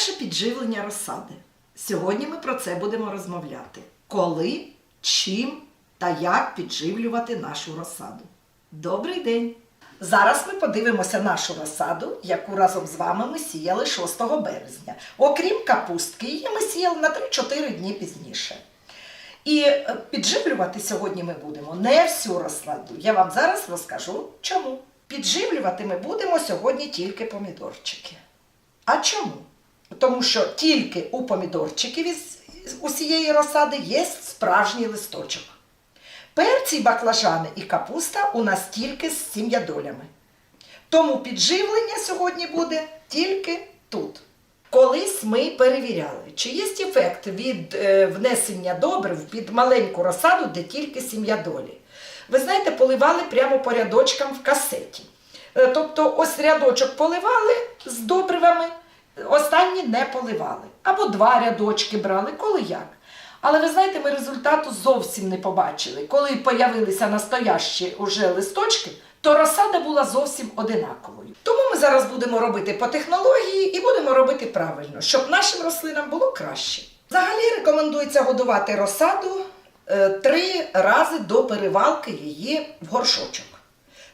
Перше підживлення розсади. Сьогодні ми про це будемо розмовляти. Коли, чим та як підживлювати нашу розсаду. Добрий день! Зараз ми подивимося нашу розсаду, яку разом з вами ми сіяли 6 березня. Окрім капустки, її ми сіяли на 3-4 дні пізніше. І е, підживлювати сьогодні ми будемо не всю розсаду. Я вам зараз розкажу чому. Підживлювати ми будемо сьогодні тільки помідорчики. А чому? Тому що тільки у помідорчиків із усієї розсади є справжній листочок. Перці, баклажани і капуста у нас тільки з сім'ядолями. Тому підживлення сьогодні буде тільки тут. Колись ми перевіряли, чи є ефект від е, внесення добрив під маленьку розсаду, де тільки сім'ядолі. Ви знаєте, поливали прямо по рядочкам в касеті. Е, Тобто, ось рядочок поливали з добривами, останні не поливали. Або два рядочки брали, коли як. Але ви знаєте, ми результату зовсім не побачили. Коли появилися настоящі уже листочки, то розсада була зовсім одинаковою. Тому ми зараз будемо робити по технології і будемо робити правильно, щоб нашим рослинам було краще. Взагалі рекомендується годувати розсаду е, три рази до перевалки її в горшочок.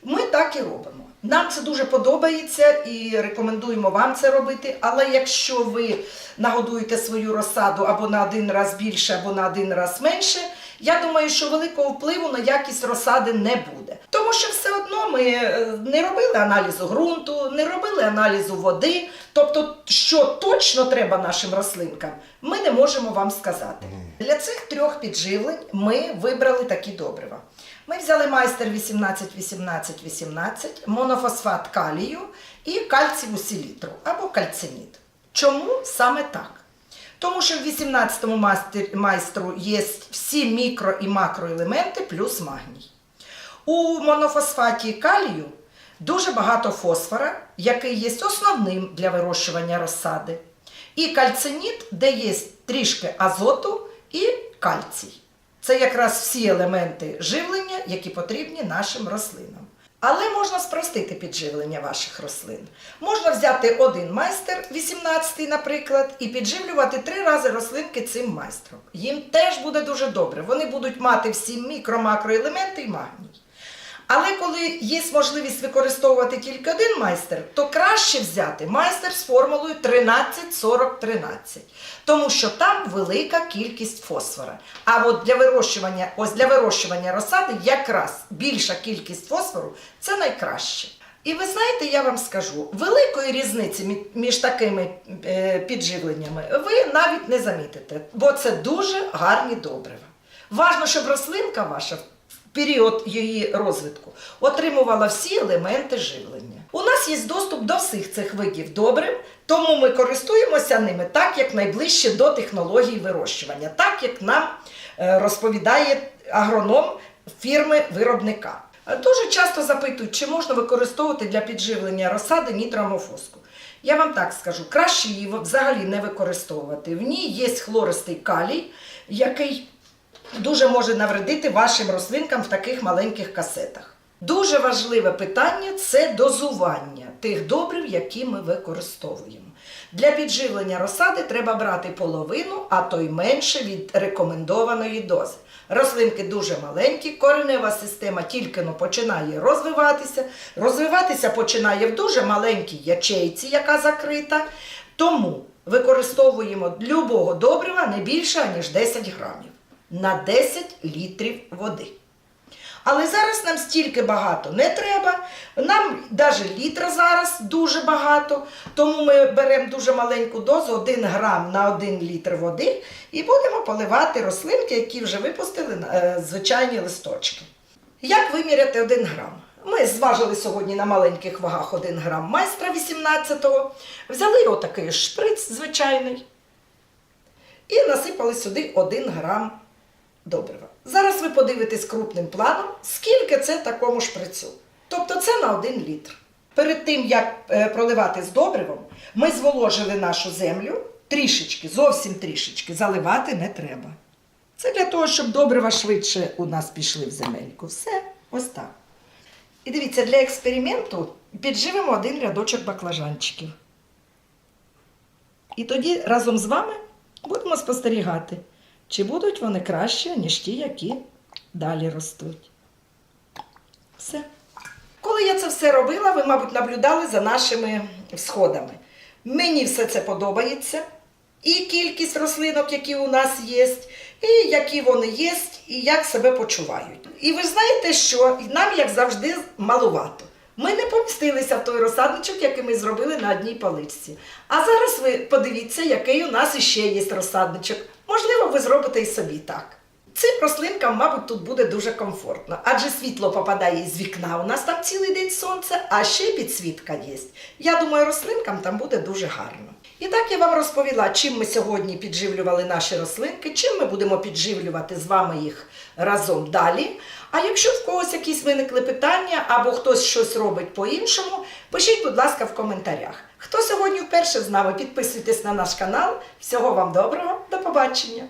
Ми так і робимо. Нам це дуже подобається і рекомендуємо вам це робити. Але якщо ви нагодуєте свою розсаду або на один раз більше, або на один раз менше, я думаю, що великого впливу на якість розсади не буде. Тому що все одно ми е, не робили аналізу ґрунту, не робили аналізу води. Тобто, що точно треба нашим рослинкам, ми не можемо вам сказати. Для цих трьох підживлень ми вибрали такі добрива. Ми взяли майстер 18-18-18, монофосфат калію і кальціву селітру або кальциніт. Чому саме так? Тому що в 18-му майстру є всі мікро і макроелементи плюс магній. У монофосфаті калію дуже багато фосфора, який є основним для вирощування розсади. І кальциніт, де є трішки азоту і кальцій. Це якраз всі елементи живлення, які потрібні нашим рослинам. Але можна спростити підживлення ваших рослин. Можна взяти один майстер, 18-й, наприклад, і підживлювати три рази рослинки цим майстром. Їм теж буде дуже добре. Вони будуть мати всі мікро-макроелементи і магній. Але коли є можливість використовувати тільки один майстер, то краще взяти майстер з формулою 13-40-13, тому що там велика кількість фосфора. А от для вирощування, ось для вирощування розсади якраз більша кількість фосфору це найкраще. І ви знаєте, я вам скажу, великої різниці між такими е, підживленнями ви навіть не замітите, бо це дуже гарні добрива. Важно, щоб рослинка ваша період її розвитку отримувала всі елементи живлення. У нас є доступ до всіх цих видів добрив, тому ми користуємося ними так, як найближче до технології вирощування, так як нам е, розповідає агроном фірми виробника. Е, Дуже часто запитують, чи можна використовувати для підживлення розсади нітроамофоску. Я вам так скажу, краще її взагалі не використовувати. В ній є хлористий калій, який дуже може навредити вашим рослинкам в таких маленьких касетах. Дуже важливе питання це дозування тих добрив, які ми використовуємо. Для підживлення розсади треба брати половину, а то й менше від рекомендованої дози. Рослинки дуже маленькі, коренева система тільки но починає розвиватися. Розвиватися починає в дуже маленькій ячейці, яка закрита. Тому використовуємо любого добрива не більше, ніж 10 грамів на 10 літрів води. Але зараз нам стільки багато не треба. Нам навіть літра зараз дуже багато, тому ми беремо дуже маленьку дозу, 1 грам на 1 літр води, і будемо поливати рослинки, які вже випустили е, звичайні листочки. Як виміряти 1 грам? Ми зважили сьогодні на маленьких вагах 1 грам майстра 18-го, взяли отакий шприц звичайний і насипали сюди 1 грам добрива. Зараз ви подивитесь крупним планом, скільки це такому шприцю. Тобто це на 1 літр. Перед тим, як е, проливати з добривом, ми зволожили нашу землю трішечки, зовсім трішечки, заливати не треба. Це для того, щоб добрива швидше у нас пішли в земельку. Все, ось так. І дивіться, для експерименту підживемо один рядочок баклажанчиків. І тоді разом з вами будемо спостерігати, чи будуть вони краще, ніж ті, які далі ростуть. Все. Коли я це все робила, ви, мабуть, наблюдали за нашими сходами. Мені все це подобається. І кількість рослинок, які у нас є, і які вони є, і як себе почувають. І ви знаєте, що нам, як завжди, малувато. Ми не помістилися в той розсадничок, який ми зробили на одній поличці. А зараз ви подивіться, який у нас іще є розсадничок. Можливо, ви зробите і собі так. Цим рослинкам, мабуть, тут буде дуже комфортно, адже світло попадає з вікна. У нас там цілий день сонце, а ще підсвітка є. Я думаю, рослинкам там буде дуже гарно. І так я вам розповіла, чим ми сьогодні підживлювали наші рослинки, чим ми будемо підживлювати з вами їх разом далі. А якщо в когось якісь виникли питання або хтось щось робить по-іншому, пишіть, будь ласка, в коментарях. Хто сьогодні вперше з нами, підписуйтесь на наш канал. Всього вам доброго, до побачення!